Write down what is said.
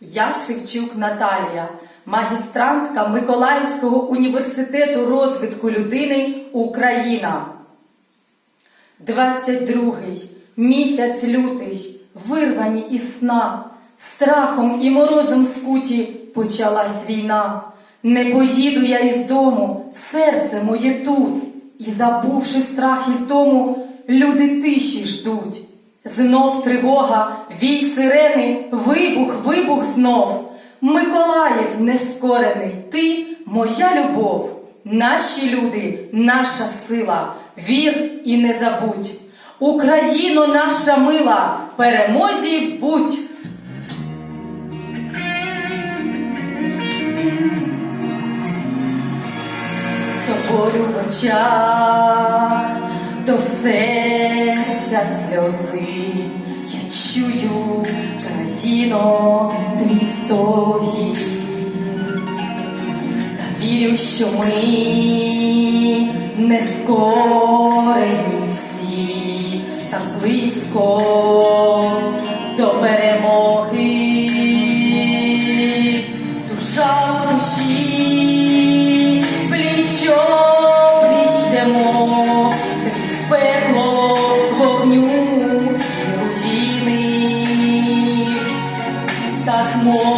Я Шевчук Наталія, магістрантка Миколаївського університету розвитку людини Україна. 22-й місяць лютий, вирвані із сна, страхом і морозом скуті почалась війна. Не поїду я із дому, серце моє тут, і забувши страх і втому, люди тиші ждуть. Знов тривога, вій сирени, вибух, вибух знов. Миколаїв нескорений, ти моя любов. Наші люди, наша сила, вір і не забудь. Україно наша мила, перемозі будь. То болю в очах, до серця сльози, я чую, країно, твій стогін. Та вірю, що ми не скорені всі, так близько до перемоги. Душа в amor.